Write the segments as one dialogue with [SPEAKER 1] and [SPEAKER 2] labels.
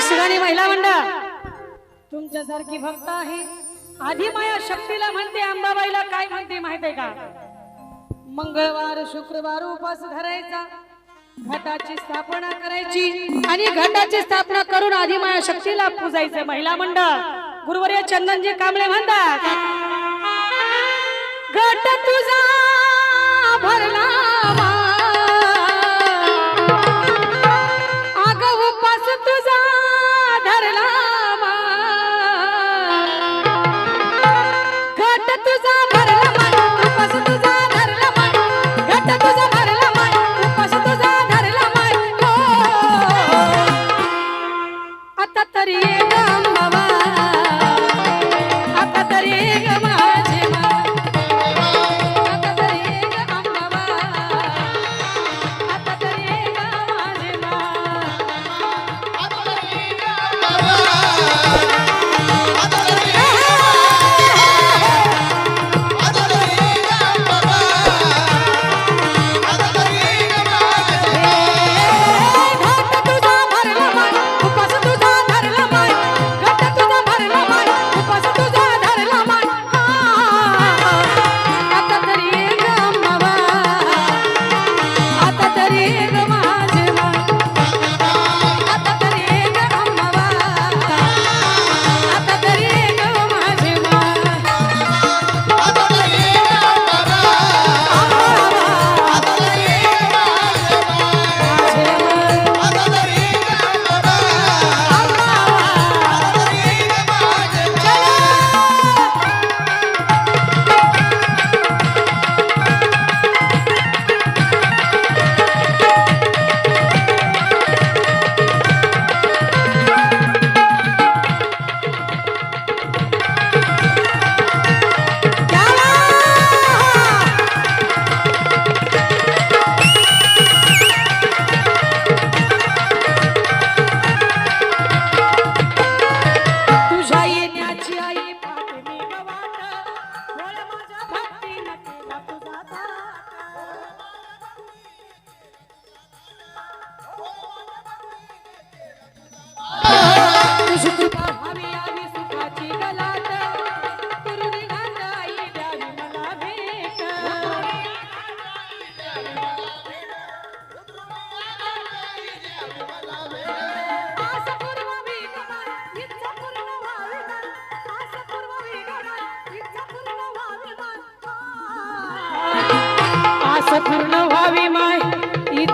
[SPEAKER 1] शिवानी महिला मंडळ. तुमच्या सारखी भक्त आहे. आधी माया शक्तीला म्हणते अंबाबाईला काय म्हणते माहीत आहे का? मंगळवार शुक्रवार उपास धरायचा. घटाची स्थापना करायची आणि घटाची स्थापना करून आधी माया शक्तीला पूजायचं महिला मंडळ गुरुवर्य चंदनजी कांबळे म्हणतात घट तुझा भरला आग उपास तुझा la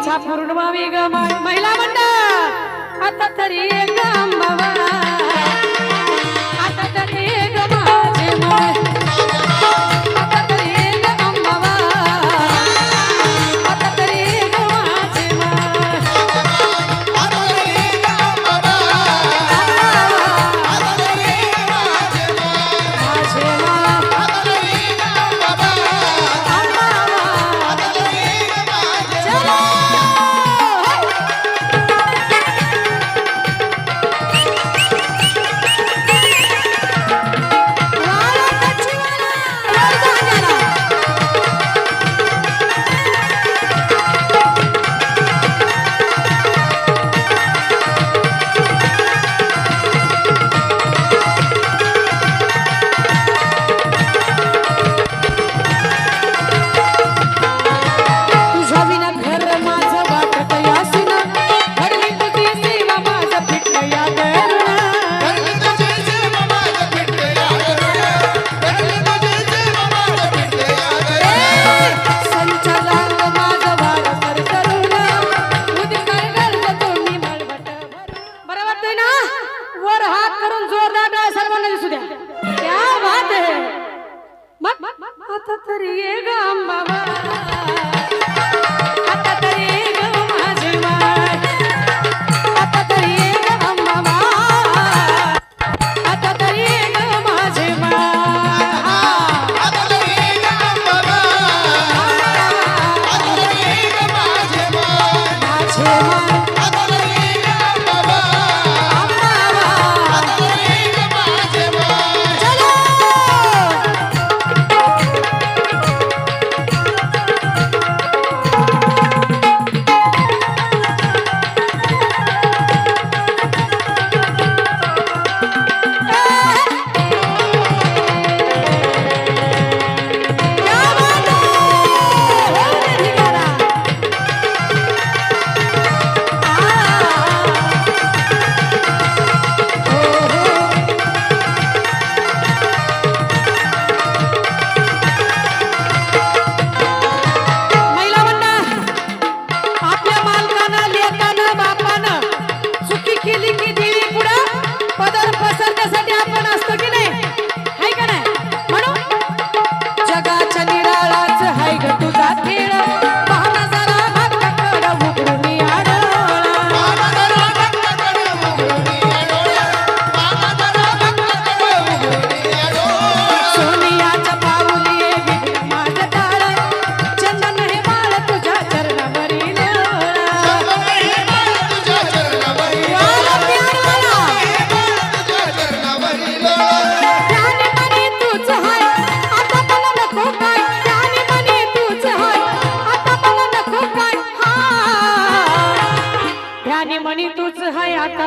[SPEAKER 1] इच्छा पूर्ण व्हावी ग महिला मंडळ. आता तरी एक आता तरी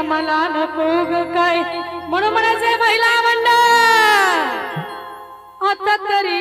[SPEAKER 1] आता मला नको ग काय? म्हणून म्हणायचंय महिला मंडळ आता तरी